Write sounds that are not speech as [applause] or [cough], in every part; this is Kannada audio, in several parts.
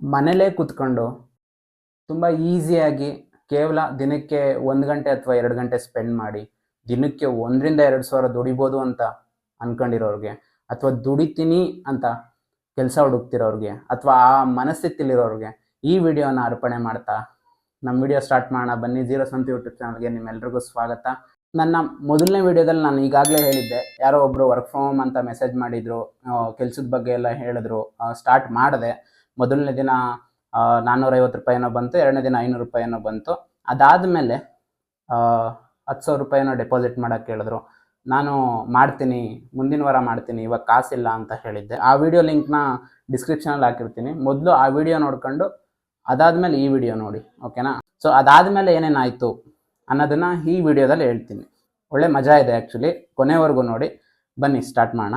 ಮನೇಲೇ ಕೂತ್ಕೊಂಡು ತುಂಬ ಈಸಿಯಾಗಿ ಕೇವಲ ದಿನಕ್ಕೆ ಒಂದು ಗಂಟೆ ಅಥವಾ ಎರಡು ಗಂಟೆ ಸ್ಪೆಂಡ್ ಮಾಡಿ ದಿನಕ್ಕೆ ಒಂದರಿಂದ ಎರಡು ಸಾವಿರ ದುಡಿಬೋದು ಅಂತ ಅನ್ಕೊಂಡಿರೋರಿಗೆ ಅಥವಾ ದುಡಿತೀನಿ ಅಂತ ಕೆಲಸ ಹುಡುಕ್ತಿರೋರಿಗೆ ಅಥವಾ ಆ ಮನಸ್ಥಿತಿಲಿರೋರಿಗೆ ಈ ವಿಡಿಯೋನ ಅರ್ಪಣೆ ಮಾಡ್ತಾ ನಮ್ಮ ವಿಡಿಯೋ ಸ್ಟಾರ್ಟ್ ಮಾಡೋಣ. ಬನ್ನಿ, ಜೀರೋ ಸಂತ ಯೂಟ್ಯೂಬ್ ಚಾನಲ್ಗೆ ನಿಮ್ಮೆಲ್ರಿಗೂ ಸ್ವಾಗತ. ನನ್ನ ಮೊದಲನೇ ವಿಡಿಯೋದಲ್ಲಿ ನಾನು ಈಗಾಗಲೇ ಹೇಳಿದ್ದೆ, ಯಾರೋ ಒಬ್ಬರು ವರ್ಕ್ ಫ್ರಮ್ ಹೋಮ್ ಅಂತ ಮೆಸೇಜ್ ಮಾಡಿದ್ರು ಕೆಲಸದ ಬಗ್ಗೆ ಎಲ್ಲ ಹೇಳಿದ್ರು ಸ್ಟಾರ್ಟ್ ಮಾಡಿದೆ. ಮೊದಲನೇ ದಿನ ನಾನ್ನೂರೈವತ್ತು ರೂಪಾಯಿನೋ ಬಂತು, ಎರಡನೇ ದಿನ ಐನೂರು ರೂಪಾಯಿನೋ ಬಂತು. ಅದಾದಮೇಲೆ ಹತ್ತು ಸಾವಿರ ರೂಪಾಯಿನೋ ಡೆಪಾಸಿಟ್ ಮಾಡೋಕ್ಕೆ ಹೇಳಿದ್ರು. ನಾನು ಮಾಡ್ತೀನಿ, ಮುಂದಿನ ವಾರ ಮಾಡ್ತೀನಿ, ಇವಾಗ ಕಾಸಿಲ್ಲ ಅಂತ ಹೇಳಿದ್ದೆ. ಆ ವಿಡಿಯೋ ಲಿಂಕ್ನ ಡಿಸ್ಕ್ರಿಪ್ಷನಲ್ಲಿ ಹಾಕಿರ್ತೀನಿ. ಮೊದಲು ಆ ವಿಡಿಯೋ ನೋಡ್ಕೊಂಡು, ಅದಾದಮೇಲೆ ಈ ವಿಡಿಯೋ ನೋಡಿ, ಓಕೆನಾ? ಸೊ ಅದಾದಮೇಲೆ ಏನೇನಾಯಿತು ಅನ್ನೋದನ್ನ ಈ ವಿಡಿಯೋದಲ್ಲಿ ಹೇಳ್ತೀನಿ. ಒಳ್ಳೆ ಮಜಾ ಇದೆ ಆ್ಯಕ್ಚುಲಿ ಕೊನೆವರೆಗೂ ನೋಡಿ. ಬನ್ನಿ ಸ್ಟಾರ್ಟ್ ಮಾಡೋಣ.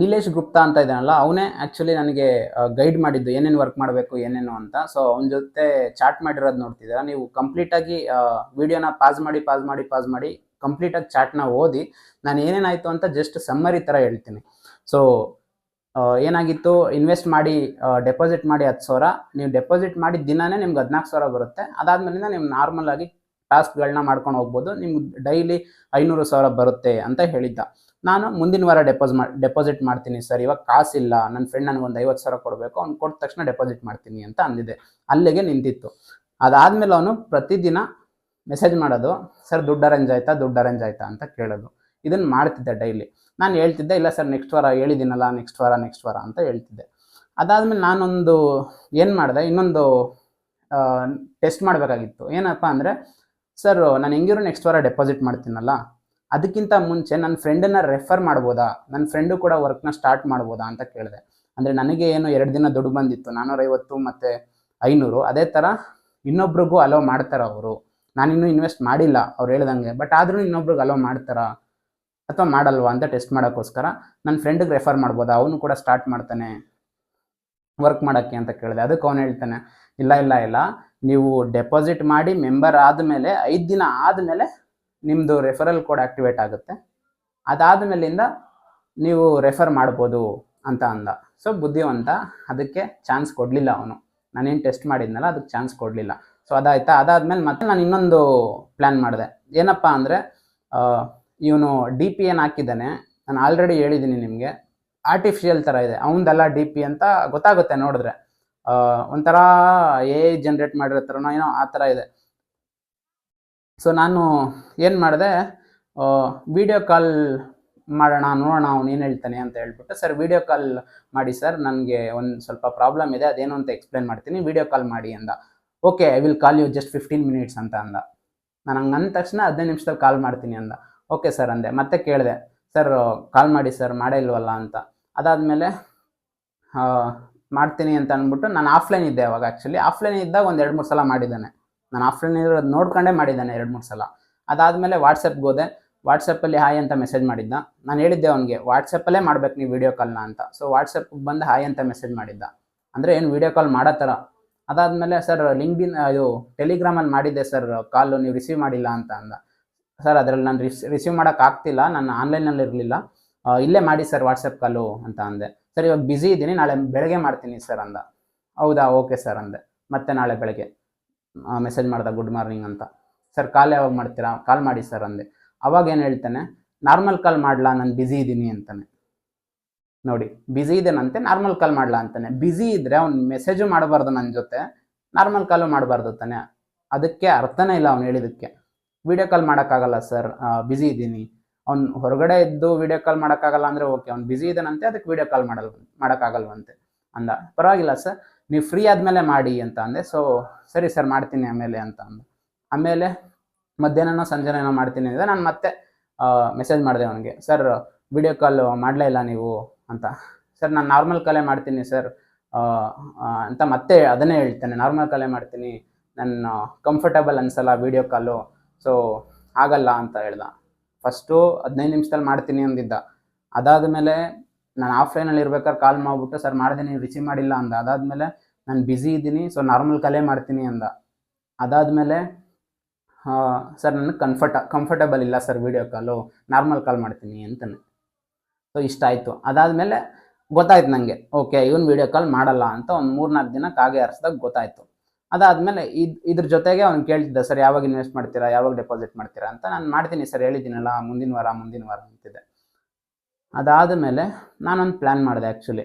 ನಿಲೇಶ್ ಗುಪ್ತಾ ಅಂತ ಇದ್ದಾನಲ್ಲ, ಅವನೇ ಆ್ಯಕ್ಚುಲಿ ನನಗೆ ಗೈಡ್ ಮಾಡಿದ್ದು, ಏನೇನು ವರ್ಕ್ ಮಾಡಬೇಕು, ಏನೇನು ಅಂತ. ಸೊ ಅವನ ಜೊತೆ ಚಾಟ್ ಮಾಡಿರೋದು ನೋಡ್ತಿದ್ದೀರಾ? ನೀವು ಕಂಪ್ಲೀಟಾಗಿ ವಿಡಿಯೋನ ಪಾಸ್ ಮಾಡಿ ಪಾಸ್ ಮಾಡಿ ಪಾಸ್ ಮಾಡಿ ಕಂಪ್ಲೀಟಾಗಿ ಚಾಟ್ನ ಓದಿ, ನಾನು ಏನೇನಾಯಿತು ಅಂತ ಜಸ್ಟ್ ಸಮ್ಮರಿ ಥರ ಹೇಳ್ತೀನಿ. ಸೊ ಏನಾಗಿತ್ತು? ಇನ್ವೆಸ್ಟ್ ಮಾಡಿ ಡೆಪಾಸಿಟ್ ಮಾಡಿ ಹತ್ತು ಸಾವಿರ. ನೀವು ಡೆಪಾಸಿಟ್ ಮಾಡಿದ ದಿನಾನೇ ನಿಮ್ಗೆ ಹದಿನಾಲ್ಕು ಸಾವಿರ ಬರುತ್ತೆ. ಅದಾದ್ಮೇಲಿಂದ ನೀವು ನಾರ್ಮಲ್ ಆಗಿ ಟಾಸ್ಕ್ಗಳನ್ನ ಮಾಡ್ಕೊಂಡು ಹೋಗ್ಬೋದು. ನಿಮ್ಗೆ ಡೈಲಿ ಐನೂರು ಸಾವಿರ ಬರುತ್ತೆ ಅಂತ ಹೇಳಿದ್ದ. ನಾನು ಮುಂದಿನ ವಾರ ಡೆಪಾಸ್ ಮಾ ಡೆಪಾಸಿಟ್ ಮಾಡ್ತೀನಿ ಸರ್ ಇವಾಗ ಕಾಸಿಲ್ಲ. ನನ್ನ ಫ್ರೆಂಡ್ ನನಗೆ ಒಂದು ಐವತ್ತು ಸಾವಿರ ಕೊಡಬೇಕು. ಅವ್ನು ಕೊಟ್ಟ ತಕ್ಷಣ ಡೆಪಾಸಿಟ್ ಮಾಡ್ತೀನಿ ಅಂತ ಅಂದಿದ್ದೆ ಅಲ್ಲಿಗೆ ನಿಂತಿತ್ತು. ಅದಾದಮೇಲೆ ಅವನು ಪ್ರತಿದಿನ ಮೆಸೇಜ್ ಮಾಡೋದು ಸರ್ ದುಡ್ಡು ಅರೇಂಜ್ ಆಯ್ತಾ? ದುಡ್ಡು ಅರೇಂಜ್ ಆಯ್ತಾ? ಅಂತ ಕೇಳೋದು. ಇದನ್ನು ಮಾಡ್ತಿದ್ದೆ ಡೈಲಿ ನಾನು ಹೇಳ್ತಿದ್ದೆ, ಇಲ್ಲ ಸರ್ ನೆಕ್ಸ್ಟ್ ವಾರ ಹೇಳಿದ್ದೀನಲ್ಲ ನೆಕ್ಸ್ಟ್ ವಾರ ನೆಕ್ಸ್ಟ್ ವಾರ, ಅಂತ ಹೇಳ್ತಿದ್ದೆ. ಅದಾದಮೇಲೆ ನಾನೊಂದು ಏನು ಮಾಡಿದೆ, ಇನ್ನೊಂದು ಟೆಸ್ಟ್ ಮಾಡಬೇಕಾಗಿತ್ತು. ಏನಪ್ಪ ಅಂದರೆ ಸರ್ ನಾನು ಹೆಂಗಿರೋ ನೆಕ್ಸ್ಟ್ ವಾರ ಡೆಪಾಸಿಟ್ ಮಾಡ್ತೀನಲ್ಲ? ಅದಕ್ಕಿಂತ ಮುಂಚೆ ನನ್ನ ಫ್ರೆಂಡನ್ನ ರೆಫರ್ ಮಾಡ್ಬೋದಾ? ನನ್ನ ಫ್ರೆಂಡು ಕೂಡ ವರ್ಕ್ನ ಸ್ಟಾರ್ಟ್ ಮಾಡ್ಬೋದಾ ಅಂತ ಕೇಳಿದೆ. ಅಂದರೆ ನನಗೆ ಏನು ಎರಡು ದಿನ ದುಡ್ಡು ಬಂದಿತ್ತು ನಾನ್ನೂರೈವತ್ತು ಮತ್ತು ಐನೂರು, ಅದೇ ಥರ ಇನ್ನೊಬ್ರಿಗೂ ಅಲೋ ಮಾಡ್ತಾರ ಅವರು? ನಾನಿನ್ನೂ ಇನ್ವೆಸ್ಟ್ ಮಾಡಿಲ್ಲ, ಅವ್ರು ಹೇಳ್ದಂಗೆ ಬಟ್ ಆದ್ರೂ ಇನ್ನೊಬ್ರಿಗೆ ಅಲೋ ಮಾಡ್ತಾರಾ? ಅಥವಾ ಮಾಡಲ್ವಾ ಅಂತ ಟೆಸ್ಟ್ ಮಾಡೋಕ್ಕೋಸ್ಕರ ನನ್ನ ಫ್ರೆಂಡಿಗೆ ರೆಫರ್ ಮಾಡ್ಬೋದಾ? ಅವನು ಕೂಡ ಸ್ಟಾರ್ಟ್ ಮಾಡ್ತಾನೆ ವರ್ಕ್ ಮಾಡೋಕ್ಕೆ ಅಂತ ಕೇಳಿದೆ. ಅದಕ್ಕೆ ಅವನು ಹೇಳ್ತಾನೆ, ಇಲ್ಲ ಇಲ್ಲ ಇಲ್ಲ, ನೀವು ಡೆಪಾಸಿಟ್ ಮಾಡಿ ಮೆಂಬರ್ ಆದಮೇಲೆ ಐದು ದಿನ ಆದಮೇಲೆ ನಿಮ್ಮದು ರೆಫರಲ್ ಕೋಡ್ ಆಕ್ಟಿವೇಟ್ ಆಗುತ್ತೆ. ಅದಾದ ಮೇಲಿಂದ ನೀವು ರೆಫರ್ ಮಾಡ್ಬೋದು ಅಂತ ಅಂದ. ಸೊ ಬುದ್ಧಿವಂತ, ಅದಕ್ಕೆ ಚಾನ್ಸ್ ಕೊಡಲಿಲ್ಲ ಅವನು. ನಾನೇನು ಟೆಸ್ಟ್ ಮಾಡಿದ್ನಲ್ಲ, ಅದಕ್ಕೆ ಚಾನ್ಸ್ ಕೊಡಲಿಲ್ಲ. ಸೊ ಅದಾಯ್ತಾ? ಅದಾದಮೇಲೆ ಮತ್ತೆ ನಾನು ಇನ್ನೊಂದು ಪ್ಲ್ಯಾನ್ ಮಾಡಿದೆ. ಏನಪ್ಪ ಅಂದರೆ ಇವನು ಡಿ ಪಿ ಏನು ಹಾಕಿದ್ದಾನೆ? ನಾನು ಆಲ್ರೆಡಿ ಹೇಳಿದ್ದೀನಿ ನಿಮಗೆ. ಆರ್ಟಿಫಿಷಿಯಲ್ ಥರ ಇದೆ. ಅವನದಲ್ಲ ಡಿ ಪಿ ಅಂತ ಗೊತ್ತಾಗುತ್ತೆ ನೋಡಿದ್ರೆ. ಒಂಥರ ಎ ಜನ್ರೇಟ್ ಮಾಡಿರೋ ಥರನೋ ಏನೋ ಆ ಥರ ಇದೆ. ಸೊ ನಾನು ಏನು ಮಾಡಿದೆ ವಿಡಿಯೋ ಕಾಲ್ ಮಾಡೋಣ, ನೋಡೋಣ ಅವ್ನು ಏನು ಹೇಳ್ತಾನೆ ಅಂತ ಹೇಳ್ಬಿಟ್ಟು, ಸರ್ ವಿಡಿಯೋ ಕಾಲ್ ಮಾಡಿ, ಸರ್, ನನಗೆ ಒಂದು ಸ್ವಲ್ಪ ಪ್ರಾಬ್ಲಮ್ ಇದೆ, ಅದೇನು ಅಂತ ಎಕ್ಸ್ಪ್ಲೇನ್ ಮಾಡ್ತೀನಿ ವಿಡಿಯೋ ಕಾಲ್ ಮಾಡಿ ಅಂದ. Okay I will call you just fifteen minutes ಅಂತ ಅಂದ. ನಾನು ಹಂಗೆ ಅಂದ ತಕ್ಷಣ ಹದಿನೈದು ನಿಮಿಷದಲ್ಲಿ ಕಾಲ್ ಮಾಡ್ತೀನಿ ಅಂದ. ಓಕೆ ಸರ್ ಅಂದೆ. ಮತ್ತೆ ಕೇಳಿದೆ ಸರ್ ಕಾಲ್ ಮಾಡಿ ಸರ್ ಮಾಡೇ ಇಲ್ವಲ್ಲ ಅಂತ. ಅದಾದಮೇಲೆ ಮಾಡ್ತೀನಿ ಅಂತ ಅಂದ್ಬಿಟ್ಟು ನಾನು ಆಫ್ಲೈನ್ ಇದ್ದೆ ಅವಾಗ ಆ್ಯಕ್ಚುಲಿ ಆಫ್ಲೈನ್ ಇದ್ದಾಗ ಒಂದು ಎರಡು ಮೂರು ಸಲ ಮಾಡಿದ್ದಾನೆ. ನಾನು ಆಫ್ಲೈನ್ ಇರೋದು ನೋಡ್ಕೊಂಡೇ ಮಾಡಿದ್ದಾನೆ ಎರಡು ಮೂರು ಸಲ. ಅದಾದಮೇಲೆ ವಾಟ್ಸಪ್ಗೆ ಹೋದೆ. ವಾಟ್ಸಪ್ಪಲ್ಲಿ ಹಾಯ್ ಅಂತ ಮೆಸೇಜ್ ಮಾಡಿದ್ದ. ನಾನು ಹೇಳಿದ್ದೆ ಅವನಿಗೆ ವಾಟ್ಸಪ್ಪಲ್ಲೇ ಮಾಡ್ಬೇಕು ನೀವು ವೀಡಿಯೋ ಕಾಲ್ನ ಅಂತ. ಸೊ ವಾಟ್ಸಪ್ಗೆ ಬಂದು ಹಾಯ್ ಅಂತ ಮೆಸೇಜ್ ಮಾಡಿದ್ದ. ಅಂದರೆ ಏನು ವೀಡಿಯೋ ಕಾಲ್ ಮಾಡೋ ಥರ. ಅದಾದಮೇಲೆ ಸರ್ ಲಿಂಕ್ಡಿನ್ ಇದು ಟೆಲಿಗ್ರಾಮಲ್ಲಿ ಮಾಡಿದ್ದೆ ಸರ್ ಕಾಲು ನೀವು ರಿಸೀವ್ ಮಾಡಿಲ್ಲ ಅಂತ ಅಂದ. ಸರ್ ಅದರಲ್ಲಿ ನಾನು ರಿಸ್ ರಿಸೀವ್ ಮಾಡೋಕ್ಕಾಗ್ತಿಲ್ಲ ನಾನು ಆನ್ಲೈನಲ್ಲಿ ಇರಲಿಲ್ಲ. ಇಲ್ಲೇ ಮಾಡಿ ಸರ್ ವಾಟ್ಸಪ್ ಕಾಲು ಅಂತ ಅಂದೆ. ಸರ್ ಇವಾಗ ಬ್ಯುಸಿ ಇದ್ದೀನಿ. ನಾಳೆ ಬೆಳಗ್ಗೆ ಮಾಡ್ತೀನಿ ಸರ್ ಅಂದ. ಹೌದಾ? ಓಕೆ ಸರ್ ಅಂದೆ. ಮತ್ತೆ ನಾಳೆ ಬೆಳಗ್ಗೆ ಮೆಸೇಜ್ ಮಾಡ್ದೆ ಗುಡ್ ಮಾರ್ನಿಂಗ್ ಅಂತ. ಸರ್ ಕಾಲ್ ಯಾವಾಗ ಮಾಡ್ತೀರಾ? ಕಾಲ್ ಮಾಡಿ ಸರ್ ಅಂದೆ. ಅವಾಗ ಏನು ಹೇಳ್ತಾನೆ? ನಾರ್ಮಲ್ ಕಾಲ್ ಮಾಡಲಾ? ನಾನು ಬ್ಯುಸಿ ಇದ್ದೀನಿ, ಅಂತಾನೆ. ನೋಡಿ ಬ್ಯುಸಿ ಇದೇನಂತೆ ನಾರ್ಮಲ್ ಕಾಲ್ ಮಾಡಲಾ? ಅಂತಾನೆ. ಬ್ಯುಸಿ ಇದ್ದರೆ ಅವ್ನು ಮೆಸೇಜು ಮಾಡಬಾರ್ದು ನನ್ನ ಜೊತೆ. ನಾರ್ಮಲ್ ಕಾಲು ಮಾಡಬಾರ್ದು, ತಾನೆ. ಅದಕ್ಕೆ ಅರ್ಥನೇ ಇಲ್ಲ ಅವ್ನು ಹೇಳಿದಕ್ಕೆ. ವಿಡಿಯೋ ಕಾಲ್ ಮಾಡೋಕ್ಕಾಗಲ್ಲ ಸರ್ ಬ್ಯುಸಿ ಇದ್ದೀನಿ. ಅವ್ನು ಹೊರಗಡೆ ಇದ್ದು ವಿಡಿಯೋ ಕಾಲ್ ಮಾಡೋಕ್ಕಾಗಲ್ಲ ಅಂದರೆ ಓಕೆ ಅವ್ನು ಬ್ಯುಸಿ ಇದ್ದಾನಂತೆ, ಅದಕ್ಕೆ ವಿಡಿಯೋ ಕಾಲ್ ಮಾಡಲ್, ಮಾಡೋಕ್ಕಾಗಲ್ವಂತೆ ಅಂದ. ಪರವಾಗಿಲ್ಲ ಸರ್ ನೀವು ಫ್ರೀ ಆದಮೇಲೆ ಮಾಡಿ ಅಂತ ಅಂದೆ. ಸೊ ಸರಿ ಸರ್ ಮಾಡ್ತೀನಿ ಆಮೇಲೆ, ಅಂತ ಅಂದ. ಆಮೇಲೆ ಮಧ್ಯಾಹ್ನನೋ ಸಂಜೆನೋ ಮಾಡ್ತೀನಿ ಅಂದರೆ ನಾನು ಮತ್ತೆ ಮೆಸೇಜ್ ಮಾಡಿದೆ ಅವನಿಗೆ, ಸರ್ ವಿಡಿಯೋ ಕಾಲ್ ಮಾಡಲೇ ಇಲ್ಲ ನೀವು ಅಂತ. ಸರ್, ನಾನು ನಾರ್ಮಲ್ ಕಾಲೇ ಮಾಡ್ತೀನಿ, ಸರ್. ಅಂತ ಮತ್ತೆ ಅದನ್ನೇ ಹೇಳ್ತೇನೆ. ನಾರ್ಮಲ್ ಕಾಲೇ ಮಾಡ್ತೀನಿ. ನನ್ನ ಕಂಫರ್ಟಬಲ್ ಅನ್ಸಲ್ಲ ವೀಡಿಯೋ ಕಾಲು ಸೊ ಆಗಲ್ಲ ಅಂತ ಹೇಳ್ದ. ಫಸ್ಟು ಹದಿನೈದು ನಿಮಿಷದಲ್ಲಿ ಮಾಡ್ತೀನಿ ಅಂದಿದ್ದ. ಅದಾದಮೇಲೆ ನಾನು ಆಫ್ಲೈನಲ್ಲಿ ಇರ್ಬೇಕಾದ್ರೆ ಕಾಲ್ ಮಾಡಿಬಿಟ್ಟು, ಸರ್ ಮಾಡಿದ್ದೀನಿ ರಿಸೀವ್ ಮಾಡಿಲ್ಲ ಅಂದ. ಅದಾದಮೇಲೆ ನಾನು ಬ್ಯುಸಿ ಇದ್ದೀನಿ ಸೊ ನಾರ್ಮಲ್ ಕಲೆ ಮಾಡ್ತೀನಿ ಅಂದ. ಅದಾದಮೇಲೆ ಸರ್, ನನಗೆ ಕಂಫರ್ಟ ಕಂಫರ್ಟಬಲ್ ಇಲ್ಲ sir video call normal call ಮಾಡ್ತೀನಿ ಅಂತಾನೆ. ಸೊ ಇಷ್ಟ ಆಯಿತು. ಅದಾದಮೇಲೆ ಗೊತ್ತಾಯ್ತು ನನಗೆ ಓಕೆ ಇವನು ವಿಡಿಯೋ ಕಾಲ್ ಮಾಡಲ್ಲ ಅಂತ ಒಂದು ಮೂರ್ನಾಲ್ಕು ದಿನ ಕಾಗೆ ಹರಿಸ್ದಾಗ ಗೊತ್ತಾಯ್ತು. ಅದಾದಮೇಲೆ ಇದು ಇದ್ರ ಜೊತೆಗೆ ಅವ್ನು ಕೇಳ್ತಿದ್ದ, ಸರ್, ಯಾವಾಗ ಇನ್ವೆಸ್ಟ್ ಮಾಡ್ತೀರಾ? ಯಾವಾಗ ಡೆಪಾಸಿಟ್ ಮಾಡ್ತೀರಾ? ಅಂತ ನಾನು ಮಾಡ್ತೀನಿ ಸರ್, ಹೇಳಿದ್ದೀನಲ್ಲ, ಮುಂದಿನ ವಾರ ಮುಂದಿನ ವಾರ ಅಂತಿದ್ದೆ ಅದಾದ ಮೇಲೆ ನಾನೊಂದು ಪ್ಲ್ಯಾನ್ ಮಾಡಿದೆ ಆ್ಯಕ್ಚುಲಿ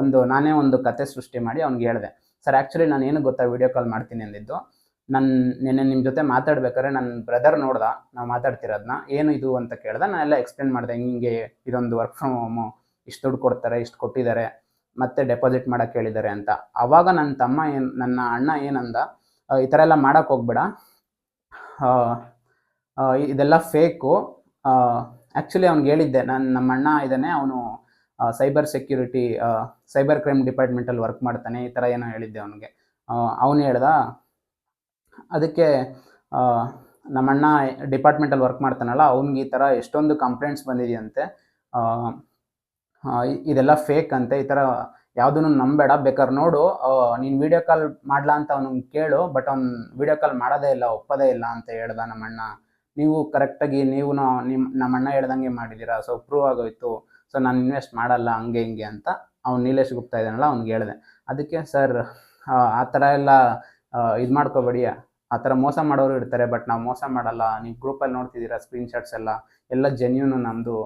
ಒಂದು ನಾನೇ ಒಂದು ಕತೆ ಸೃಷ್ಟಿ ಮಾಡಿ ಅವ್ನಿಗೆ ಹೇಳಿದೆ. ಸರ್ ಆ್ಯಕ್ಚುಲಿ ನಾನು ಏನು ಗೊತ್ತಾ ವಿಡಿಯೋ ಕಾಲ್ ಮಾಡ್ತೀನಿ ಅಂದಿದ್ದು. ನನ್ನ ನಿನ್ನೆ ನಿಮ್ಮ ಜೊತೆ ಮಾತಾಡ್ಬೇಕಾದ್ರೆ ನನ್ನ ಬ್ರದರ್ ನೋಡ್ದ, ನಾವು ಮಾತಾಡ್ತಿರೋದನ್ನ ಏನು ಇದು ಅಂತ ಕೇಳ್ದೆ ನಾನೆಲ್ಲ ಎಕ್ಸ್ಪ್ಲೇನ್ ಮಾಡಿದೆ, ಹಿಂಗೆ ಇದೊಂದು ವರ್ಕ್ ಫ್ರಮ್ ಹೋಮು ಇಷ್ಟು ದುಡ್ಡು ಕೊಡ್ತಾರೆ, ಇಷ್ಟು ಕೊಟ್ಟಿದ್ದಾರೆ, ಮತ್ತೆ ಡೆಪಾಸಿಟ್ ಮಾಡಕ್ಕೆ ಹೇಳಿದ್ದಾರೆ ಅಂತ. ಅವಾಗ ನನ್ನ ತಮ್ಮ ಏನು, ನನ್ನ ಅಣ್ಣ ಏನಂದ ಈ ಥರ ಎಲ್ಲ ಮಾಡಕ್ಕೆ ಹೋಗ್ಬೇಡ. ಇದೆಲ್ಲ ಫೇಕು ಆ್ಯಕ್ಚುಲಿ ಅವ್ನಿಗೆ ಹೇಳಿದ್ದೆ, ನಾನು ನಮ್ಮ ಅಣ್ಣ ಇದ್ದಾನೆ ಅವನು ಸೈಬರ್ ಸೆಕ್ಯೂರಿಟಿ ಸೈಬರ್ ಕ್ರೈಮ್ ಡಿಪಾರ್ಟ್ಮೆಂಟಲ್ಲಿ ವರ್ಕ್ ಮಾಡ್ತಾನೆ, ಈ ಥರ ಏನೋ ಹೇಳಿದ್ದೆ ಅವನಿಗೆ. ಅವನು ಹೇಳ್ದ ಅದಕ್ಕೆ ನಮ್ಮಣ್ಣ ಡಿಪಾರ್ಟ್ಮೆಂಟಲ್ಲಿ ವರ್ಕ್ ಮಾಡ್ತಾನಲ್ಲ, ಅವ್ನಿಗೆ ಈ ಥರ ಎಷ್ಟೊಂದು ಕಂಪ್ಲೇಂಟ್ಸ್ ಬಂದಿದೆಯಂತೆ. ಇದೆಲ್ಲ ಫೇಕ್ ಅಂತೆ, ಈ ಥರ ಯಾವುದನ್ನು ನಂಬೇಡ ಬೇಕಾದ್ರೆ ನೋಡು ನೀನು ವಿಡಿಯೋ ಕಾಲ್ ಮಾಡಲಾ ಅಂತ ಅವ್ನಿಗೆ ಕೇಳು ಬಟ್ ಅವ್ನು ವಿಡಿಯೋ ಕಾಲ್ ಮಾಡೋದೇ ಇಲ್ಲ, ಒಪ್ಪದೇ ಇಲ್ಲ ಅಂತ ಹೇಳ್ದ ನಮ್ಮಣ್ಣ. ನೀವು ಕರೆಕ್ಟಾಗಿ ನೀವು ನಿಮ್ಮ ನಮ್ಮಣ್ಣ ಹೇಳ್ದಂಗೆ ಮಾಡಿದ್ದೀರಾ ಸೊ ಪ್ರೂವ್ ಆಗೋಯ್ತು ಸೊ ನಾನು ಇನ್ವೆಸ್ಟ್ ಮಾಡಲ್ಲ, ಹಂಗೆ ಹಿಂಗೆ ಅಂತ ಅವ್ನು ನೀಲೇಶ್ ಗುಪ್ತಾ ಇದ್ದಾನಲ್ಲ, ಅವ್ನಿಗೆ ಹೇಳಿದೆ. ಅದಕ್ಕೆ ಸರ್ ಆ ಥರ ಎಲ್ಲ ಇದು ಮಾಡ್ಕೋಬೇಡಿ ಆ ಥರ ಮೋಸ ಮಾಡೋರು ಇರ್ತಾರೆ ಬಟ್ ನಾವು ಮೋಸ ಮಾಡಲ್ಲ. ನೀವು ಗ್ರೂಪಲ್ಲಿ ನೋಡ್ತಿದ್ದೀರಾ ಸ್ಕ್ರೀನ್ಶಾಟ್ಸ್ ಎಲ್ಲ? ಎಲ್ಲ ಜೆನ್ಯೂನು ನಮ್ಮದು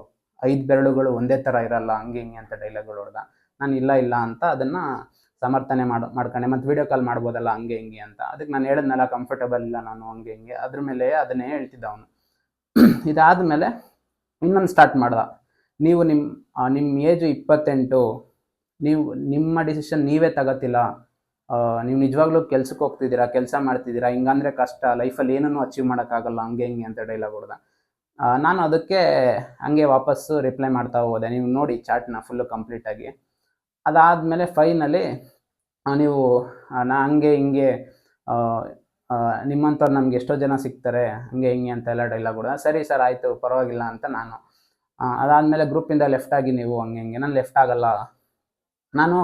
ಐದು ಬೆರಳುಗಳು ಒಂದೇ ಥರ ಇರಲ್ಲ, ಹಂಗೆ ಹಿಂಗೆ ಅಂತ ಡೈಲಾಗ್ಗಳು ಹೊಡೆದ. ನಾನು ಇಲ್ಲ ಇಲ್ಲ ಅಂತ ಅದನ್ನು ಸಮರ್ಥನೆ ಮಾಡ್, ಮಾಡ್ಕೊಂಡೆ. ಮತ್ತು ವೀಡಿಯೋ ಕಾಲ್ ಮಾಡ್ಬೋದಲ್ಲ, ಹಂಗೆ ಹಿಂಗೆ ಅಂತ. ಅದಕ್ಕೆ ನಾನು ಹೇಳಿದ್ನಲ್ಲ ಕಂಫರ್ಟಬಲ್ ಇಲ್ಲ ನಾನು, ಹಂಗೆ ಹಿಂಗೆ. ಅದ್ರ ಮೇಲೆ ಅದನ್ನೇ ಹೇಳ್ತಿದ್ದ ಅವನು. [clears throat] ಇದಾದ ಮೇಲೆ ಇನ್ನೊಂದು ಸ್ಟಾರ್ಟ್ ಮಾಡ್ದ. ನೀವು ನಿಮ್ಮ ನಿಮ್ಮ ಏಜು ಇಪ್ಪತ್ತೆಂಟು, ನೀವು, ನಿಮ್ಮ ಡಿಸಿಷನ್ ನೀವೇ ತಗೋತಿಲ್ಲ. ನೀವು ನಿಜವಾಗ್ಲೂ ಕೆಲ್ಸಕ್ಕೆ ಹೋಗ್ತಿದ್ದೀರಾ, ಕೆಲಸ ಮಾಡ್ತಿದ್ದೀರಾ, ಹಿಂಗಂದ್ರೆ ಕಷ್ಟ ಲೈಫಲ್ಲಿ ಏನನ್ನು ಅಚೀವ್ ಮಾಡೋಕ್ಕಾಗಲ್ಲ, ಹಂಗೆ ಹಿಂಗೆ ಅಂತ ಡೈಲಾಗ್ ಹೊಡೆದ. ನಾನು ಅದಕ್ಕೆ ಹಂಗೆ ವಾಪಸ್ಸು ರಿಪ್ಲೈ ಮಾಡ್ತಾ ಹೋದೆ. ನೀವು ನೋಡಿ ಚಾಟ್ನ ಫುಲ್ಲು ಕಂಪ್ಲೀಟಾಗಿ ಅದಾದಮೇಲೆ ಫೈನಲಿ ನೀವು ನಾ ಹಂಗೆ ಹಿಂಗೆ ನಿಮ್ಮಂಥವ್ರು ನಮ್ಗೆ ಎಷ್ಟೋ ಜನ ಸಿಗ್ತಾರೆ, ಹಂಗೆ ಹಿಂಗೆ ಅಂತ ಎಲ್ಲ ಡೈಲಾಗ್ ಹೊಡೆದ. ಸರಿ ಸರ್ ಆಯಿತು, ಪರವಾಗಿಲ್ಲ ಅಂತ ನಾನು ಅದಾದಮೇಲೆ ಗ್ರೂಪಿಂದ ಲೆಫ್ಟ್ ಆಗಿ ನೀವು ಹಂಗೆ ಹಿಂಗೆ. ನಾನು ಲೆಫ್ಟ್ ಆಗಲ್ಲ. ನಾನು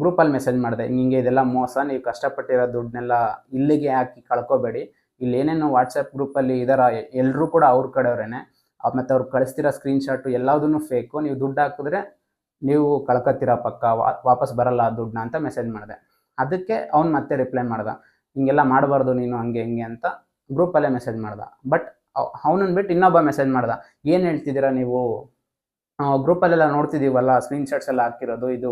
ಗ್ರೂಪಲ್ಲಿ ಮೆಸೇಜ್ ಮಾಡಿದೆ ನಿಮಗೆ ಇದೆಲ್ಲ ಮೋಸ, ನೀವು ಕಷ್ಟಪಟ್ಟಿರೋ ದುಡ್ಡನ್ನೆಲ್ಲ ಇಲ್ಲಿಗೆ ಹಾಕಿ ಕಳ್ಕೊಬೇಡಿ. ಇಲ್ಲಿ ಏನೇನು ವಾಟ್ಸಪ್ ಗ್ರೂಪಲ್ಲಿ ಇದರ ಎಲ್ಲರೂ ಕೂಡ ಅವ್ರ ಕಡೆಯವ್ರೇನೆ. ಮತ್ತು ಅವ್ರು ಕಳಿಸ್ತಿರೋ ಸ್ಕ್ರೀನ್ಶಾಟು ಎಲ್ಲದೂ ಫೇಕು ನೀವು ದುಡ್ಡು ಹಾಕಿದ್ರೆ ನೀವು ಕಳ್ಕೊತೀರ ಪಕ್ಕ ವಾಪಸ್ ಬರಲ್ಲ ಆ ದುಡ್ಡನ್ನ, ಅಂತ ಮೆಸೇಜ್ ಮಾಡಿದೆ. ಅದಕ್ಕೆ ಅವ್ನು ಮತ್ತೆ ರಿಪ್ಲೈ ಮಾಡ್ದ, ಹಿಂಗೆಲ್ಲ ಮಾಡಬಾರ್ದು ನೀನು ಹಂಗೆ ಹಿಂಗೆ ಅಂತ ಗ್ರೂಪಲ್ಲೇ ಮೆಸೇಜ್ ಮಾಡ್ದ. ಬಟ್ ಅವನನ್ನು ಬಿಟ್ಟು ಇನ್ನೊಬ್ಬ ಮೆಸೇಜ್ ಮಾಡ್ದ, ಏನು ಹೇಳ್ತಿದ್ದೀರಾ ನೀವು? ಗ್ರೂಪಲ್ಲೆಲ್ಲ ನೋಡ್ತಿದ್ದೀವಲ್ಲ ಸ್ಕ್ರೀನ್ಶಾಟ್ಸ್ ಎಲ್ಲ ಹಾಕಿರೋದು, ಇದು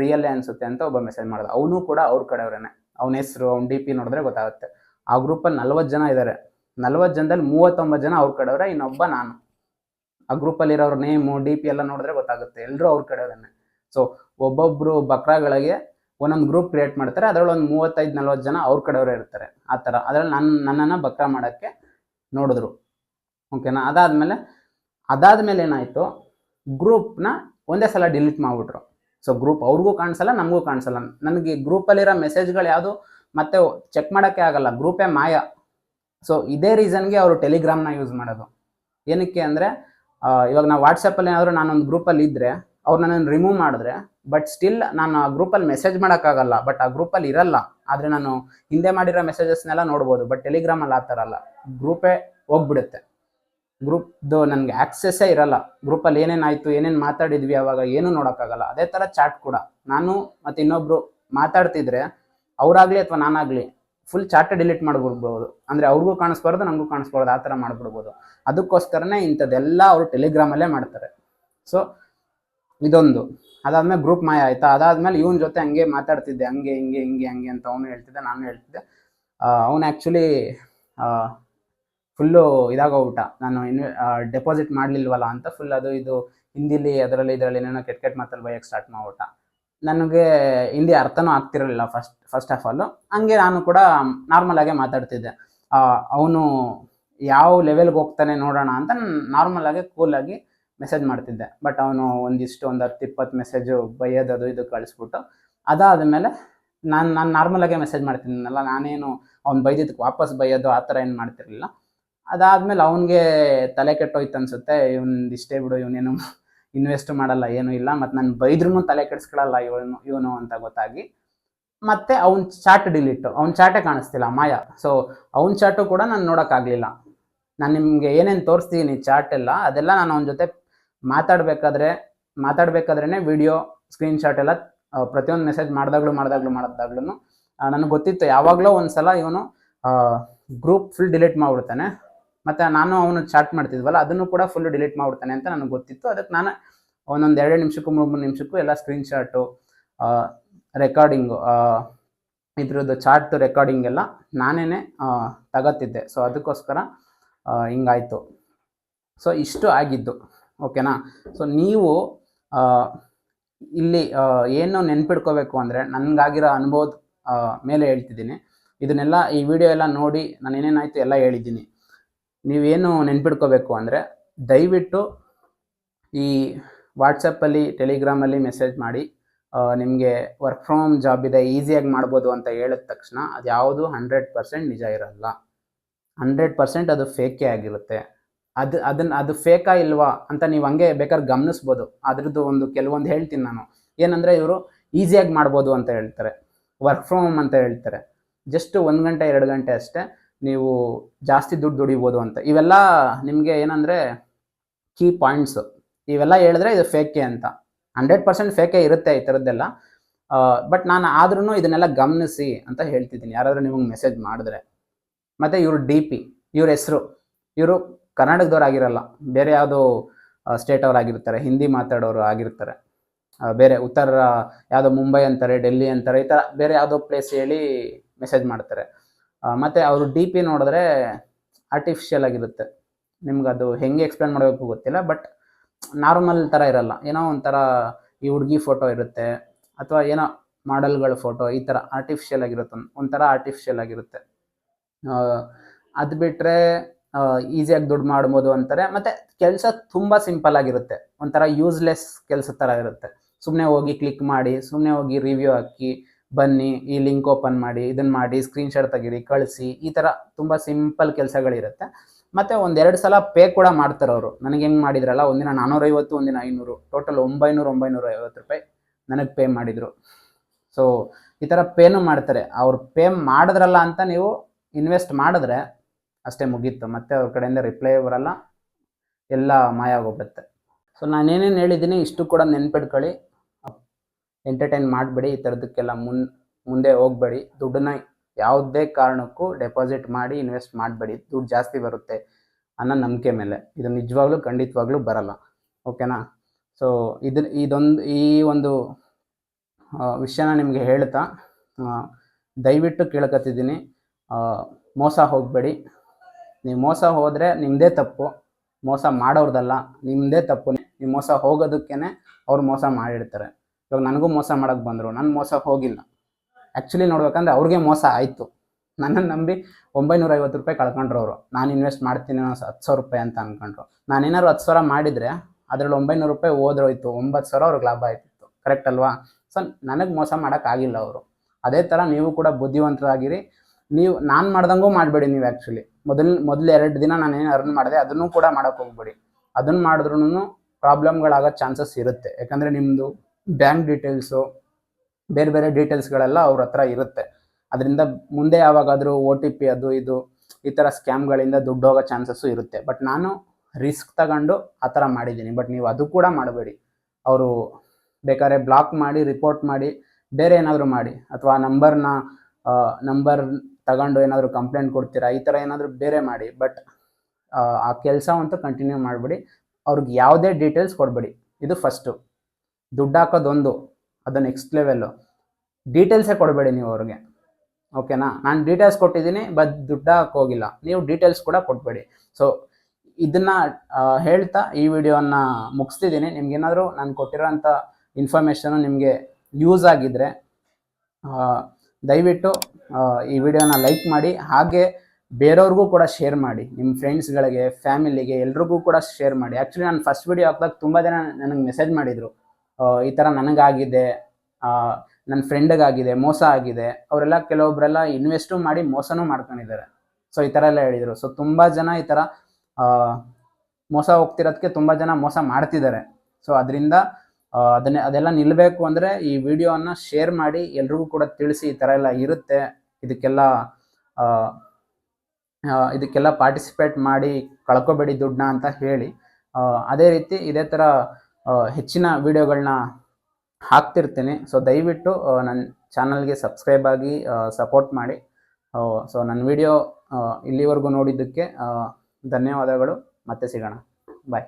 ರಿಯಲ್ಲೇ ಅನ್ಸುತ್ತೆ ಅಂತ ಒಬ್ಬ ಮೆಸೇಜ್ ಮಾಡಿದ. ಅವನು ಕೂಡ ಅವ್ರ ಕಡೆಯವ್ರೇನೆ. ಅವನ ಹೆಸರು, ಅವ್ನ ಡಿ ಪಿ ನೋಡಿದ್ರೆ ಗೊತ್ತಾಗುತ್ತೆ. ಆ ಗ್ರೂಪಲ್ಲಿ ನಲ್ವತ್ತು ಜನ ಇದ್ದಾರೆ ನಲ್ವತ್ತು ಜನದಲ್ಲಿ ಮೂವತ್ತೊಂಬತ್ತು ಜನ ಅವ್ರ ಕಡೆಯವ್ರೆ, ಇನ್ನೊಬ್ಬ ನಾನು. ಆ ಗ್ರೂಪಲ್ಲಿರೋರ ನೇಮು ಡಿ ಪಿ ಎಲ್ಲ ನೋಡಿದ್ರೆ ಗೊತ್ತಾಗುತ್ತೆ. ಎಲ್ಲರೂ ಅವ್ರ ಕಡೆಯವ್ರೇನೆ. ಸೊ ಒಬ್ಬೊಬ್ಬರು ಬಕ್ರಾಗಳಿಗೆ ಒಂದೊಂದು ಗ್ರೂಪ್ ಕ್ರಿಯೇಟ್ ಮಾಡ್ತಾರೆ. ಅದರಲ್ಲಿ ಒಂದು ಮೂವತ್ತೈದು, ನಲ್ವತ್ತು ಜನ ಅವ್ರ ಕಡೆಯವರೇ ಇರ್ತಾರೆ. ಆ ಥರ. ಅದ್ರಲ್ಲಿ ನನ್ನ ನನ್ನನ್ನು ಬಕ್ರಾ ಮಾಡೋಕ್ಕೆ ನೋಡಿದ್ರು. ಓಕೆನಾ ಅದಾದಮೇಲೆ ಅದಾದಮೇಲೆ ಏನಾಯಿತು? ಗ್ರೂಪ್ನ ಒಂದೇ ಸಲ ಡಿಲೀಟ್ ಮಾಡಿಬಿಟ್ರು. ಸೊ ಗ್ರೂಪ್ ಅವ್ರಿಗೂ ಕಾಣಿಸಲ್ಲ, ನಮಗೂ ಕಾಣಿಸಲ್ಲ. ನನಗೆ ಗ್ರೂಪಲ್ಲಿರೋ ಮೆಸೇಜ್ಗಳು ಯಾವುದು? ಮತ್ತೆ ಚೆಕ್ ಮಾಡೋಕ್ಕೆ ಆಗಲ್ಲ, ಗ್ರೂಪೇ ಮಾಯ. ಸೊ ಇದೇ ರೀಸನ್ಗೆ ಅವರು ಟೆಲಿಗ್ರಾಮ್ನ ಯೂಸ್ ಮಾಡೋದು. ಏನಕ್ಕೆ ಅಂದರೆ ಇವಾಗ ನಾವು ವಾಟ್ಸಪ್ಪಲ್ಲಿ ಏನಾದರೂ ನಾನೊಂದು ಗ್ರೂಪಲ್ಲಿ ಇದ್ದರೆ ಅವ್ರು ನನ್ನನ್ನು ರಿಮೂವ್ ಮಾಡಿದ್ರೆ ಬಟ್ ಸ್ಟಿಲ್ ನಾನು ಆ ಗ್ರೂಪಲ್ಲಿ ಮೆಸೇಜ್ ಮಾಡೋಕ್ಕಾಗಲ್ಲ ಬಟ್ ಆ ಗ್ರೂಪಲ್ಲಿ ಇರಲ್ಲ. ಆದರೆ ನಾನು ಹಿಂದೆ ಮಾಡಿರೋ ಮೆಸೇಜಸ್ನೆಲ್ಲ ನೋಡ್ಬೋದು ಬಟ್ ಟೆಲಿಗ್ರಾಮಲ್ಲಿ ಆ ಥರ ಅಲ್ಲ. ಗ್ರೂಪೇ ಹೋಗ್ಬಿಡುತ್ತೆ. ಗ್ರೂಪ್ದು ನನಗೆ ಆಕ್ಸೆಸ್ಸೇ ಇರಲ್ಲ. ಗ್ರೂಪಲ್ಲಿ ಏನೇನಾಯಿತು ಏನೇನು ಮಾತಾಡಿದ್ವಿ ಅವಾಗ ಏನೂ ನೋಡೋಕ್ಕಾಗಲ್ಲ. ಅದೇ ಥರ ಚಾಟ್ ಕೂಡ. ನಾನು ಮತ್ತು ಇನ್ನೊಬ್ಬರು ಮಾತಾಡ್ತಿದ್ರೆ ಅವರಾಗಲಿ ಅಥವಾ ನಾನಾಗಲಿ ಫುಲ್ ಚಾಟ್ ಡಿಲೀಟ್ ಮಾಡಿಬಿಡ್ಬೋದು. ಅಂದರೆ ಅವ್ರಿಗೂ ಕಾಣಿಸ್ಬಾರ್ದು ನನಗೂ ಕಾಣಿಸ್ಬಾರ್ದು. ಆ ಥರ ಮಾಡಿಬಿಡ್ಬೋದು. ಅದಕ್ಕೋಸ್ಕರನೇ ಇಂಥದ್ದೆಲ್ಲ ಅವರು ಟೆಲಿಗ್ರಾಮಲ್ಲೇ ಮಾಡ್ತಾರೆ. ಸೊ ಇದೊಂದು. ಅದಾದ್ಮೇಲೆ ಗ್ರೂಪ್ ಮಾಯ ಆಯ್ತಾ? ಅದಾದ್ಮೇಲೆ ಇವನ ಜೊತೆ ಹಂಗೆ ಮಾತಾಡ್ತಿದ್ದೆ. ಹಂಗೆ, ಹಿಂಗೆ ಹಿಂಗೆ, ಹಂಗೆ ಅಂತ ಅವನು ಹೇಳ್ತಿದ್ದೆ, ನಾನು ಹೇಳ್ತಿದ್ದೆ. ಅವನು ಆ್ಯಕ್ಚುಲಿ ಫುಲ್ಲು ಊಟ. ನಾನು ಇನ್ವೆ ಡೆಪಾಸಿಟ್ ಮಾಡಲಿಲ್ವಲ್ಲ ಅಂತ ಫುಲ್ ಅದು ಇದು ಹಿಂದಿಲಿ, ಅದರಲ್ಲಿ, ಇದರಲ್ಲಿ ಏನೇನೋ ಕೆಟ್ಟ ಕೆಟ್ಟ ಮಾತಲ್ಲಿ ಬೈಯಕ್ಕೆ ಸ್ಟಾರ್ಟ್ ಊಟ. ನನಗೆ ಹಿಂದಿ ಅರ್ಥನೂ ಆಗ್ತಿರಲಿಲ್ಲ ಫಸ್ಟ್ ಫಸ್ಟ್ ಆಫ್ ಆಲು ಹಂಗೆ ನಾನು ಕೂಡ ನಾರ್ಮಲ್ ಆಗೇ ಮಾತಾಡ್ತಿದ್ದೆ. ಅವನು ಯಾವ ಲೆವೆಲ್ಗೆ ಹೋಗ್ತಾನೆ ನೋಡೋಣ ಅಂತ ನಾರ್ಮಲ್ ಆಗಿ ಕೂಲಾಗಿ ಮೆಸೇಜ್ ಮಾಡ್ತಿದ್ದೆ. ಬಟ್ ಅವನು ಒಂದಿಷ್ಟು, ಒಂದು ಹತ್ತು, ಇಪ್ಪತ್ತು ಮೆಸೇಜು ಬೈಯೋದು ಅದು ಇದು ಕಳಿಸ್ಬಿಟ್ಟು, ಅದಾದ ಮೇಲೆ ನಾನು ನಾನು ನಾರ್ಮಲಾಗೆ ಮೆಸೇಜ್ ಮಾಡ್ತಿದ್ದೀನಲ್ಲ ನಾನೇನು ಅವ್ನು ಬೈದಿದ್ದಕ್ಕೆ ವಾಪಸ್ ಬೈಯೋದು ಆ ಥರ ಏನು ಮಾಡ್ತಿರ್ಲಿಲ್ಲ. ಅದಾದಮೇಲೆ ಅವನಿಗೆ ತಲೆ ಕೆಟ್ಟೋಯ್ತು ಅನ್ಸುತ್ತೆ. ಇವನ್ ಇಷ್ಟೇ ಬಿಡು ಇವನೇನು ಇನ್ವೆಸ್ಟ್ ಮಾಡಲ್ಲ, ಏನೂ ಇಲ್ಲ. ಮತ್ತು ನಾನು ಬೈದ್ರೂ ತಲೆ ಕೆಡಿಸ್ಕೊಳ್ಳಲ್ಲ ಇವನು ಇವನು ಅಂತ ಗೊತ್ತಾಗಿ. ಮತ್ತೆ ಅವ್ನ ಚಾಟ್ ಡಿಲೀಟ್ ಅವ್ನ ಚಾಟೇ ಕಾಣಿಸ್ತಿಲ್ಲ ಮಾಯ. ಸೊ ಅವ್ನ ಚಾಟು ಕೂಡ ನಾನು ನೋಡೋಕ್ಕಾಗಲಿಲ್ಲ. ನಾನು ನಿಮಗೆ ಏನೇನು ತೋರಿಸ್ತೀನಿ ಚಾಟ್ ಎಲ್ಲ, ಅದೆಲ್ಲ ನಾನು ಅವನ ಜೊತೆ ಮಾತಾಡಬೇಕಾದ್ರೆ ಮಾತಾಡಬೇಕಾದ್ರೇ ವಿಡಿಯೋ ಸ್ಕ್ರೀನ್ ಶಾಟ್ ಎಲ್ಲ ಪ್ರತಿಯೊಂದು ಮೆಸೇಜ್ ಮಾಡಿದಾಗ್ಲೂ ಮಾಡಿದಾಗ್ಲೂ ಮಾಡಿದಾಗ್ಲೂ ನನಗೆ ಗೊತ್ತಿತ್ತು, ಯಾವಾಗಲೂ ಒಂದ್ಸಲ ಇವನು ಗ್ರೂಪ್ ಫುಲ್ ಡಿಲೀಟ್ ಮಾಡಿಬಿಡ್ತಾನೆ. ಮತ್ತು ನಾನು ಅವನು ಚಾಟ್ ಮಾಡ್ತಿದ್ವಲ್ಲ, ಅದನ್ನು ಕೂಡ ಫುಲ್ ಡಿಲೀಟ್ ಮಾಡ್ಬಿಡ್ತಾನೆ ಅಂತ ನನಗೆ ಗೊತ್ತಿತ್ತು. ಅದಕ್ಕೆ ನಾನು ಒಂದೊಂದು ಎರಡು ನಿಮಿಷಕ್ಕೂ, ಮೂರು ಮೂರು ನಿಮಿಷಕ್ಕೂ ಎಲ್ಲ ಸ್ಕ್ರೀನ್ಶಾಟು ರೆಕಾರ್ಡಿಂಗು ಇದ್ರದ್ದು ಚಾರ್ಟ್ ರೆಕಾರ್ಡಿಂಗ್ ಎಲ್ಲ ನಾನೇ ತಗತ್ತಿದ್ದೆ. ಸೊ ಅದಕ್ಕೋಸ್ಕರ ಹಿಂಗಾಯಿತು. ಸೊ ಇಷ್ಟು ಆಗಿದ್ದು. ಓಕೆನಾ ಸೊ ನೀವು ಇಲ್ಲಿ ಏನು ನೆನ್ಪಿಡ್ಕೋಬೇಕು ಅಂದರೆ ನನಗಾಗಿರೋ ಅನುಭವದ ಮೇಲೆ ಹೇಳ್ತಿದ್ದೀನಿ. ಇದನ್ನೆಲ್ಲ ಈ ವಿಡಿಯೋ ಎಲ್ಲ ನೋಡಿ ನಾನು ಏನೇನಾಯಿತು ಎಲ್ಲ ಹೇಳಿದ್ದೀನಿ. ನೀವೇನು ನೆನ್ಪಿಟ್ಕೋಬೇಕು ಅಂದರೆ ದಯವಿಟ್ಟು ಈ ವಾಟ್ಸಪ್ಪಲ್ಲಿ ಟೆಲಿಗ್ರಾಮಲ್ಲಿ ಮೆಸೇಜ್ ಮಾಡಿ ನಿಮಗೆ ವರ್ಕ್ ಫ್ರಮ್ ಹೋಮ್ ಜಾಬ್ ಇದೆ ಈಸಿಯಾಗಿ ಮಾಡ್ಬೋದು ಅಂತ ಹೇಳಿದ ತಕ್ಷಣ ಅದು ಯಾವುದು ಹಂಡ್ರೆಡ್ ಪರ್ಸೆಂಟ್ ನಿಜ ಇರಲ್ಲ. ಹಂಡ್ರೆಡ್ ಪರ್ಸೆಂಟ್ ಅದು ಫೇಕೇ ಆಗಿರುತ್ತೆ. ಅದು ಅದನ್ನು ಅದು ಫೇಕಾ ಇಲ್ವಾ ಅಂತ ನೀವು ಹಂಗೆ ಬೇಕಾದ್ರೆ ಗಮನಿಸ್ಬೋದು. ಅದ್ರದ್ದು ಒಂದು ಕೆಲವೊಂದು ಹೇಳ್ತೀನಿ ನಾನು. ಏನಂದರೆ ಇವರು ಈಸಿಯಾಗಿ ಮಾಡ್ಬೋದು ಅಂತ ಹೇಳ್ತಾರೆ. ವರ್ಕ್ ಫ್ರಮ್ ಹೋಮ್ ಅಂತ ಹೇಳ್ತಾರೆ. ಜಸ್ಟ್ ಒಂದು ಗಂಟೆ, ಎರಡು ಗಂಟೆ ಅಷ್ಟೇ. ನೀವು ಜಾಸ್ತಿ ದುಡ್ಡು ದುಡಿಬೋದು ಅಂತ. ಇವೆಲ್ಲ ನಿಮಗೆ ಏನಂದರೆ ಕೀ ಪಾಯಿಂಟ್ಸು ಇವೆಲ್ಲ ಹೇಳಿದ್ರೆ ಇದು ಫೇಕೆ ಅಂತ. ಹಂಡ್ರೆಡ್ ಪರ್ಸೆಂಟ್ ಫೇಕೆ ಇರುತ್ತೆ ಈ ಥರದ್ದೆಲ್ಲ. ಬಟ್ ನಾನು ಆದ್ರೂ ಇದನ್ನೆಲ್ಲ ಗಮನಿಸಿ ಅಂತ ಹೇಳ್ತಿದ್ದೀನಿ. ಯಾರಾದರೂ ನಿಮಗೆ ಮೆಸೇಜ್ ಮಾಡಿದ್ರೆ. ಮತ್ತು ಇವರು ಡಿ ಪಿ ಇವ್ರ ಹೆಸರು. ಇವರು ಕರ್ನಾಟಕದವ್ರು ಆಗಿರಲ್ಲ. ಬೇರೆ ಯಾವುದೋ ಸ್ಟೇಟ್ ಆಗಿರ್ತಾರೆ. ಹಿಂದಿ ಮಾತಾಡೋರು ಆಗಿರ್ತಾರೆ. ಬೇರೆ ಉತ್ತರ ಯಾವುದೋ ಮುಂಬೈ ಅಂತಾರೆ, ಡೆಲ್ಲಿ ಅಂತಾರೆ, ಈ ಥರ ಬೇರೆ ಯಾವುದೋ ಪ್ಲೇಸ್ ಹೇಳಿ ಮೆಸೇಜ್ ಮಾಡ್ತಾರೆ. ಮತ್ತೆ ಅವರು ಡಿ ಪಿ ನೋಡಿದ್ರೆ ಆರ್ಟಿಫಿಷಿಯಲ್ ಆಗಿರುತ್ತೆ. ನಿಮ್ಗೆ ಅದು ಹೆಂಗೆ ಎಕ್ಸ್ಪ್ಲೇನ್ ಮಾಡಬೇಕು ಗೊತ್ತಿಲ್ಲ ಬಟ್ ನಾರ್ಮಲ್ ಥರ ಇರಲ್ಲ. ಏನೋ ಒಂಥರ ಈ ಹುಡುಗಿ ಫೋಟೋ ಇರುತ್ತೆ, ಅಥವಾ ಏನೋ ಮಾಡೆಲ್ಗಳ ಫೋಟೋ ಈ ಥರ ಆರ್ಟಿಫಿಷಿಯಲ್ ಆಗಿರುತ್ತೆ, ಒಂಥರ ಆರ್ಟಿಫಿಷಿಯಲ್ ಆಗಿರುತ್ತೆ. ಅದು ಬಿಟ್ಟರೆ ಈಸಿಯಾಗಿ ದುಡ್ಡು ಮಾಡ್ಬೋದು ಅಂತಾರೆ. ಮತ್ತು ಕೆಲಸ ತುಂಬ ಸಿಂಪಲ್ ಆಗಿರುತ್ತೆ. ಒಂಥರ ಯೂಸ್ಲೆಸ್ ಕೆಲಸ ಥರ ಇರುತ್ತೆ. ಸುಮ್ಮನೆ ಹೋಗಿ ಕ್ಲಿಕ್ ಮಾಡಿ ಸುಮ್ಮನೆ ಹೋಗಿ ರಿವ್ಯೂ ಹಾಕಿ ಬನ್ನಿ, ಈ ಲಿಂಕ್ ಓಪನ್ ಮಾಡಿ ಇದನ್ನ ಮಾಡಿ ಸ್ಕ್ರೀನ್ಶಾಟ್ ತೆಗೀರಿ, ಕಳಿಸಿ, ಈ ಥರ ತುಂಬ ಸಿಂಪಲ್ ಕೆಲಸಗಳಿರುತ್ತೆ. ಮತ್ತು ಒಂದೆರಡು ಸಲ ಪೇ ಕೂಡ ಮಾಡ್ತಾರೆ ಅವರು. ನನಗೆ ಹೆಂಗೆ ಮಾಡಿದ್ರಲ್ಲ, ಒಂದಿನ ನಾನ್ನೂರೈವತ್ತು ಒಂದಿನ ಐನೂರು. ಟೋಟಲ್ ಒಂಬೈನೂರು ಒಂಬೈನೂರ ಐವತ್ತು ರೂಪಾಯಿ ನನಗೆ ಪೇ ಮಾಡಿದರು. ಸೊ ಈ ಥರ ಪೇನು ಮಾಡ್ತಾರೆ. ಅವ್ರು ಪೇ ಮಾಡಿದ್ರಲ್ಲ ಅಂತ ನೀವು ಇನ್ವೆಸ್ಟ್ ಮಾಡಿದ್ರೆ ಅಷ್ಟೇ ಮುಗೀತು. ಮತ್ತೆ ಅವ್ರ ಕಡೆಯಿಂದ ರಿಪ್ಲೈ ಬರಲ್ಲ. ಎಲ್ಲ ಮಾಯ ಆಗೋಗ್ಬಿಡುತ್ತೆ. ಸೊ ನಾನೇನೇನು ಹೇಳಿದ್ದೀನಿ ಇಷ್ಟು ಕೂಡ ನೆನ್ಪಿಟ್ಕೊಳ್ಳಿ. ಎಂಟರ್ಟೈನ್ ಮಾಡಬೇಡಿ, ಈ ಥರದಕ್ಕೆಲ್ಲ ಮುನ್, ಮುಂದೆ ಹೋಗಬೇಡಿ. ದುಡ್ಡನ್ನ ಯಾವುದೇ ಕಾರಣಕ್ಕೂ ಡೆಪಾಸಿಟ್ ಮಾಡಿ ಇನ್ವೆಸ್ಟ್ ಮಾಡಬೇಡಿ. ದುಡ್ಡು ಜಾಸ್ತಿ ಬರುತ್ತೆ ಅನ್ನೋ ನಂಬಿಕೆ ಮೇಲೆ. ಇದು ನಿಜವಾಗ್ಲೂ, ಖಂಡಿತವಾಗ್ಲೂ ಬರಲ್ಲ. ಓಕೆನಾ? ಸೊ ಇದು, ಇದೊಂದು, ಈ ಒಂದು ವಿಷಯನ ನಿಮಗೆ ಹೇಳ್ತಾ ದಯವಿಟ್ಟು ಕೇಳ್ಕೊತಿದ್ದೀನಿ ಮೋಸ ಹೋಗಬೇಡಿ. ನೀವು ಮೋಸ ಹೋದರೆ ನಿಮ್ಮದೇ ತಪ್ಪು. ಮೋಸ ಮಾಡೋರ್ದಲ್ಲ ನಿಮ್ಮದೇ ತಪ್ಪು. ನೀವು ಮೋಸ ಹೋಗೋದಕ್ಕೇ ಅವ್ರು ಮೋಸ ಮಾಡಿರ್ತಾರೆ. ಇವಾಗ ನನಗೂ ಮೋಸ ಮಾಡೋಕ್ಕೆ ಬಂದರು, ನಾನು ಮೋಸ ಹೋಗಿಲ್ಲ. ಆ್ಯಕ್ಚುಲಿ ನೋಡ್ಬೇಕಂದ್ರೆ ಅವ್ರಿಗೆ ಮೋಸ ಆಯಿತು. ನನ್ನನ್ನು ನಂಬಿ ಒಂಬೈನೂರ ಐವತ್ತು ರೂಪಾಯಿ ಕಳ್ಕೊಂಡ್ರು ಅವರು ನಾನು ಇನ್ವೆಸ್ಟ್ ಮಾಡ್ತೀನಿ ಹತ್ತು ಸಾವಿರ ರೂಪಾಯಿ ಅಂತ ಅಂದ್ಕೊಂಡ್ರು ನಾನೇನಾದ್ರು ಹತ್ತು ಸಾವಿರ ಮಾಡಿದರೆ ಅದರಲ್ಲಿ ಒಂಬೈನೂರು ರೂಪಾಯಿ ಹೋದ್ರೋಯ್ತು, ಒಂಬತ್ತು ಸಾವಿರ ಅವ್ರಿಗೆ ಲಾಭ ಆಯ್ತಿತ್ತು. ಕರೆಕ್ಟ್ ಅಲ್ವಾ? ಸೊ ನನಗೆ ಮೋಸ ಮಾಡೋಕ್ಕಾಗಿಲ್ಲ ಅವರು. ಅದೇ ಥರ ನೀವು ಕೂಡ ಬುದ್ಧಿವಂತರಾಗಿರಿ. ನೀವು, ನಾನು ಮಾಡ್ದಂಗೂ ಮಾಡಬೇಡಿ ನೀವು ಆ್ಯಕ್ಚುಲಿ ಮೊದಲು ಮೊದಲು ಎರಡು ದಿನ ನಾನು ಏನು ಅರ್ನ್ ಮಾಡಿದೆ ಅದನ್ನು ಕೂಡ ಮಾಡೋಕ್ಕೆ ಹೋಗ್ಬೇಡಿ. ಅದನ್ನು ಮಾಡಿದ್ರೂ ಪ್ರಾಬ್ಲಮ್ಗಳಾಗೋ ಚಾನ್ಸಸ್ ಇರುತ್ತೆ. ಯಾಕಂದರೆ ನಿಮ್ಮದು ಬ್ಯಾಂಕ್ ಡೀಟೇಲ್ಸು ಬೇರೆ ಬೇರೆ ಡೀಟೇಲ್ಸ್ಗಳೆಲ್ಲ ಅವ್ರ ಹತ್ರ ಇರುತ್ತೆ. ಅದರಿಂದ ಮುಂದೆ ಯಾವಾಗಾದರೂ ಒ ಟಿ ಪಿ ಅದು ಇದು ಈ ಥರ ಸ್ಕ್ಯಾಮ್ಗಳಿಂದ ದುಡ್ಡು ಹೋಗೋ ಚಾನ್ಸಸ್ಸು ಇರುತ್ತೆ. ಬಟ್ ನಾನು ರಿಸ್ಕ್ ತಗೊಂಡು ಆ ಥರ ಮಾಡಿದ್ದೀನಿ. ಬಟ್ ನೀವು ಅದು ಕೂಡ ಮಾಡಬೇಡಿ. ಅವರು ಬೇಕಾದ್ರೆ ಬ್ಲಾಕ್ ಮಾಡಿ ರಿಪೋರ್ಟ್ ಮಾಡಿ, ಬೇರೆ ಏನಾದರೂ ಮಾಡಿ. ಅಥವಾ ನಂಬರ್ನ ನಂಬರ್ ತಗೊಂಡು ಏನಾದರೂ ಕಂಪ್ಲೇಂಟ್ ಕೊಡ್ತೀರಾ, ಈ ಥರ ಏನಾದರೂ ಬೇರೆ ಮಾಡಿ. ಬಟ್ ಆ ಕೆಲಸ ಅಂತೂ ಕಂಟಿನ್ಯೂ ಮಾಡಿಬಿಡಿ. ಅವ್ರಿಗೆ ಯಾವುದೇ ಡೀಟೇಲ್ಸ್ ಕೊಡಬೇಡಿ. ಇದು ಫಸ್ಟು ದುಡ್ಡು ಹಾಕೋದೊಂದು ಅದು ನೆಕ್ಸ್ಟ್ ಲೆವೆಲ್ಲು ಡೀಟೇಲ್ಸೇ ಕೊಡಬೇಡಿ ನೀವು ಅವ್ರಿಗೆ. ಓಕೆನಾ ನಾನು ಡೀಟೇಲ್ಸ್ ಕೊಟ್ಟಿದ್ದೀನಿ, ಬಟ್ ದುಡ್ಡು ಹಾಕೋಗಿಲ್ಲ. ನೀವು ಡೀಟೇಲ್ಸ್ ಕೂಡ ಕೊಟ್ಬೇಡಿ. ಸೊ ಇದನ್ನು ಹೇಳ್ತಾ ಈ ವಿಡಿಯೋನ ಮುಗಿಸ್ತಿದ್ದೀನಿ. ನಿಮ್ಗೇನಾದರೂ ನಾನು ಕೊಟ್ಟಿರೋಂಥ ಇನ್ಫಾರ್ಮೇಷನು ನಿಮಗೆ ಯೂಸ್ ಆಗಿದ್ದರೆ ದಯವಿಟ್ಟು ಈ ವಿಡಿಯೋನ ಲೈಕ್ ಮಾಡಿ. ಹಾಗೆ ಬೇರೆಯವ್ರಿಗೂ ಕೂಡ ಶೇರ್ ಮಾಡಿ. ನಿಮ್ಮ ಫ್ರೆಂಡ್ಸ್ಗಳಿಗೆ ಫ್ಯಾಮಿಲಿಗೆ ಎಲ್ರಿಗೂ ಕೂಡ ಶೇರ್ ಮಾಡಿ. ಆ್ಯಕ್ಚುಲಿ ನಾನು ಫಸ್ಟ್ ವಿಡಿಯೋ ಹಾಕಿದಾಗ ತುಂಬ ಜನ ನನಗೆ ಮೆಸೇಜ್ ಮಾಡಿದರು. ಈ ಥರ ನನಗಾಗಿದೆ ನನ್ನ ಫ್ರೆಂಡ್ಗಾಗಿದೆ ಮೋಸ ಆಗಿದೆ, ಅವರೆಲ್ಲ ಕೆಲವೊಬ್ಬರೆಲ್ಲ ಇನ್ವೆಸ್ಟು ಮಾಡಿ ಮೋಸನೂ ಮಾಡ್ಕೊಂಡಿದ್ದಾರೆ. ಸೊ ಈ ಥರ ಎಲ್ಲ ಹೇಳಿದರು. ಸೊ ತುಂಬ ಜನ ಈ ಥರ ಮೋಸ ಹೋಗ್ತಿರೋದಕ್ಕೆ ತುಂಬ ಜನ ಮೋಸ ಮಾಡ್ತಿದ್ದಾರೆ. ಸೊ ಅದರಿಂದ ಅದನ್ನೇ, ಅದೆಲ್ಲ ನಿಲ್ಲಬೇಕು ಅಂದರೆ ಈ ವಿಡಿಯೋನ ಶೇರ್ ಮಾಡಿ ಎಲ್ರಿಗೂ ಕೂಡ ತಿಳಿಸಿ ಈ ಥರ ಎಲ್ಲ ಇರುತ್ತೆ. ಇದಕ್ಕೆಲ್ಲ ಇದಕ್ಕೆಲ್ಲ ಪಾರ್ಟಿಸಿಪೇಟ್ ಮಾಡಿ ಕಳ್ಕೊಬೇಡಿ ದುಡ್ಡನ್ನ ಅಂತ ಹೇಳಿ. ಅದೇ ರೀತಿ ಇದೇ ಥರ ಹೆಚ್ಚಿನ ವಿಡಿಯೋಗಳನ್ನ ಹಾಕ್ತಿರ್ತೀನಿ. ಸೊ ದಯವಿಟ್ಟು ನನ್ನ ಚಾನಲ್ಗೆ ಸಬ್ಸ್ಕ್ರೈಬ್ ಆಗಿ ಸಪೋರ್ಟ್ ಮಾಡಿ. ಸೊ ನನ್ನ ವಿಡಿಯೋ ಇಲ್ಲಿವರೆಗೂ ನೋಡಿದ್ದಕ್ಕೆ ಧನ್ಯವಾದಗಳು. ಮತ್ತೆ ಸಿಗೋಣ. ಬಾಯ್